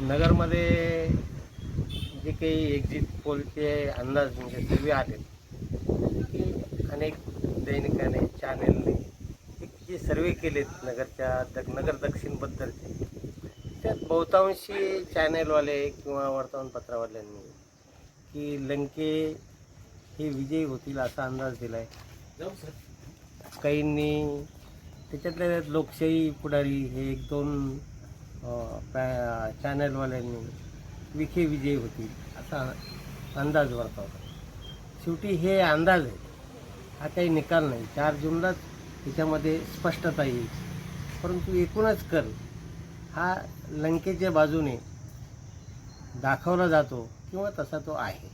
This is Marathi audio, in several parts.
नगरमध्ये जे काही एक्झिट पोलचे अंदाज म्हणजे सर्वे आले की अनेक दैनिकाने चॅनेलने एक जे सर्वे केलेत नगरच्या द नगर दक्षिणबद्दलचे त्यात बहुतांशी चॅनेलवाले किंवा वर्तमानपत्रावाल्यांनी की लंके हे विजयी होतील असा अंदाज दिला आहे काहींनी त्याच्यातल्या लोकशाही पुढारी हे एक दोन पॅ चॅनलवाल्यांनी विखे विजयी होतील असा अंदाज वर्तवला. शेवटी हे अंदाज आहे हा काही निकाल नाही. चार जूनलाच त्याच्यामध्ये स्पष्टता येईल. परंतु एकूणच कल हा लंकेच्या बाजूने दाखवला जातो किंवा तसा तो आहे.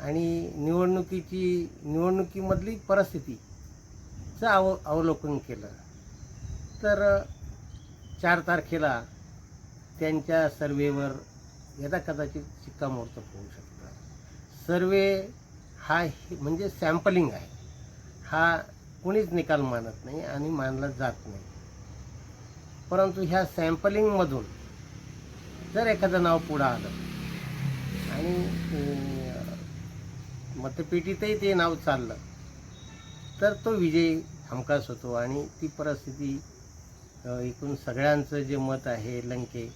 आणि निवडणुकीची निवडणुकीमधली परिस्थितीचं अव अवलोकन केलं. तर चार तारखेला त्यांच्या सर्वेवर यदा कदाचित शिक्कामोर्तब होऊ शकतं सर्वे हा म्हणजे सॅम्पलिंग आहे. हा कोणीच निकाल मानत नाही आणि मानला जात नाही. परंतु ह्या सॅम्पलिंगमधून जर एखादं नाव पुढं आलं आणि मतपेटीतही ते नाव चाललं तर तो विजय हमखास होतो आणि ती परिस्थिती एकूण सगळ्यांचं जे मत आहे लंके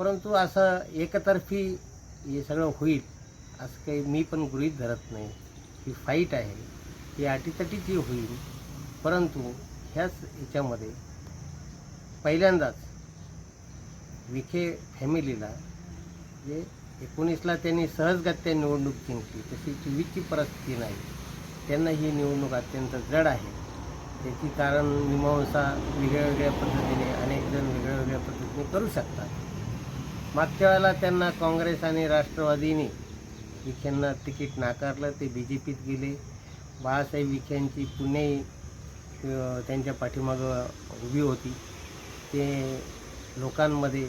परंतु असं एकतर्फी हे सगळं होईल असं काही मी पण गृहीत धरत नाही. ही फाईट आहे ती अटीतटीची होईल. परंतु ह्याच ह्याच्यामध्ये पहिल्यांदाच विखे फॅमिलीला जे एकोणीसला त्यांनी सहजगत्या निवडणूक जिंकली तशी चोवीसची परिस्थिती नाही. त्यांना ही निवडणूक अत्यंत जड आहे. त्याची कारण मीमांसा वेगळ्या वेगळ्या पद्धतीने अनेक जण वेगळ्या वेगळ्या पद्धतीने करू शकतात. मागच्या वेळेला त्यांना काँग्रेस आणि राष्ट्रवादीने विखेंना तिकीट नाकारलं ते बी जे पीत गेले. बाळासाहेब विखेंची पुणे त्यांच्या पाठीमागं उभी होती. ते लोकांमध्ये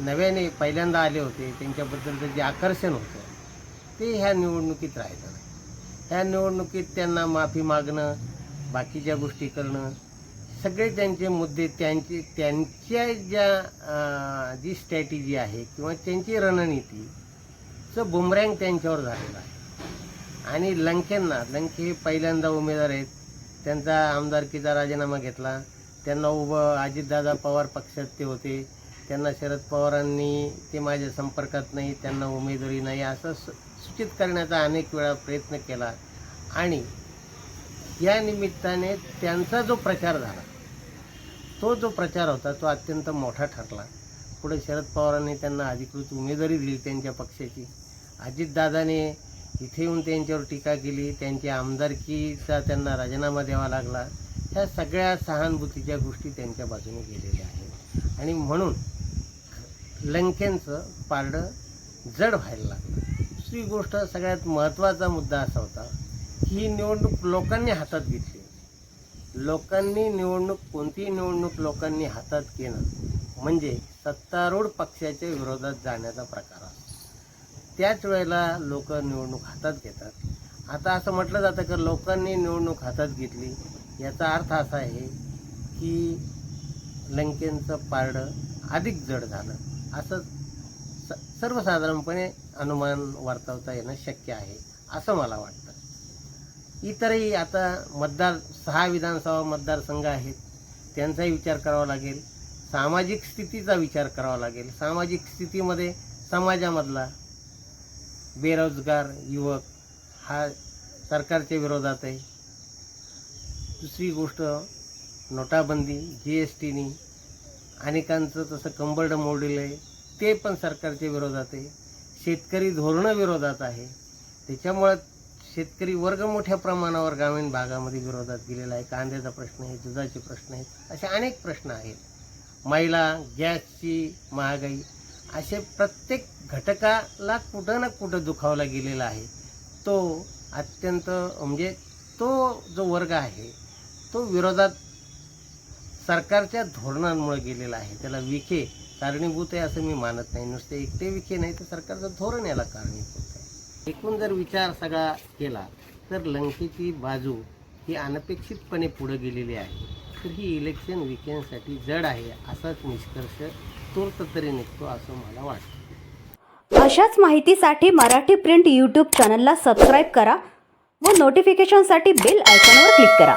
नव्याने पहिल्यांदा आले होते. त्यांच्याबद्दलचं जे आकर्षण होतं ते ह्या निवडणुकीत राहिलं नाही. ह्या निवडणुकीत त्यांना माफी मागणं बाकीच्या गोष्टी करणं सगळे त्यांचे मुद्दे त्यांचे त्यांच्या ज्या जी स्ट्रॅटेजी आहे किंवा त्यांची रणनीतीचं बुमरँग त्यांच्यावर झालेलं आहे. आणि लंकेंना लंके हे पहिल्यांदा उमेदवार आहेत. त्यांचा आमदारकीचा राजीनामा घेतला. त्यांना उभं अजितदादा पवार पक्षात ते होते. त्यांना शरद पवारांनी ते माझ्या संपर्कात नाही त्यांना उमेदवारी नाही असं सु- सूचित करण्याचा अनेक वेळा प्रयत्न केला. आणि या निमित्ताने त्यांचा जो प्रचार झाला तो जो प्रचार होता तो अत्यंत मोठा ठरला. पुढे शरद पवारांनी त्यांना अधिकृत उमेदवारी दिली त्यांच्या पक्षाची. अजितदादाने इथे येऊन त्यांच्यावर टीका केली त्यांची आमदारकीचा त्यांना राजीनामा द्यावा लागला. ह्या सगळ्या सहानुभूतीच्या गोष्टी त्यांच्या बाजूने गेलेल्या आहेत. आणि म्हणून लंकेंचं पारडं जड व्हायला लागलं. दुसरी गोष्ट सगळ्यात महत्त्वाचा मुद्दा असा होता ही निवडणूक लोकांनी हातात घेतली. लोकांनी निवडणूक कोणतीही निवडणूक लोकांनी हातात घेणं म्हणजे सत्तारूढ पक्षाच्या विरोधात जाण्याचा प्रकार असतो. त्याच वेळेला लोक निवडणूक हातात घेतात. आता असं म्हटलं जातं की लोकांनी निवडणूक हातात घेतली. याचा अर्थ असा आहे की लंकेंचं पारडं अधिक जड झालं. असं स सर्वसाधारणपणे अनुमान वर्तवता येणं शक्य आहे असं मला वाटतं. इतरही आता मतदार सहा विधानसभा मतदारसंघ आहेत. त्यांचाही विचार करावा लागेल. सामाजिक स्थितीचा विचार करावा लागेल. सामाजिक स्थितीमध्ये समाजामधला बेरोजगार युवक हा सरकारच्या विरोधात आहे. दुसरी गोष्ट नोटाबंदी जी एस टीनी अनेकांचं तसं कंबरडं मोडलेलं आहे. ते पण सरकारच्या विरोधात आहे. शेतकरी धोरणं विरोधात आहे. त्याच्यामुळं शेतकरी वर्ग मोठ्या प्रमाणावर ग्रामीण भागामध्ये विरोधात गेलेला आहे. कांद्याचा प्रश्न आहे दुधाचे प्रश्न आहेत असे अनेक प्रश्न आहेत. महिला गॅसची महागाई असे प्रत्येक घटकाला कुठं ना कुठं दुखावला गेलेला आहे. तो अत्यंत म्हणजे तो जो वर्ग आहे तो विरोधात सरकारच्या धोरणांमुळे गेलेला आहे. त्याला विखे कारणीभूत आहे असं मी मानत नाही. नुसते एकटे विखे नाही तर सरकारचं धोरण याला कारणीभूत आहे. एकूण जर विचार सगळा केला तर लंकेची बाजू ही अनपेक्षितपणे पुढे गेलेली आहे. तर ही इलेक्शन विकेंडसाठी जड आहे असाच निष्कर्ष तूर्त तरी निघतो असं मला वाटतं. अशाच माहितीसाठी मराठी प्रिंट यूट्यूब चॅनलला सबस्क्राईब करा व नोटिफिकेशनसाठी बेल आयकॉनवर क्लिक करा.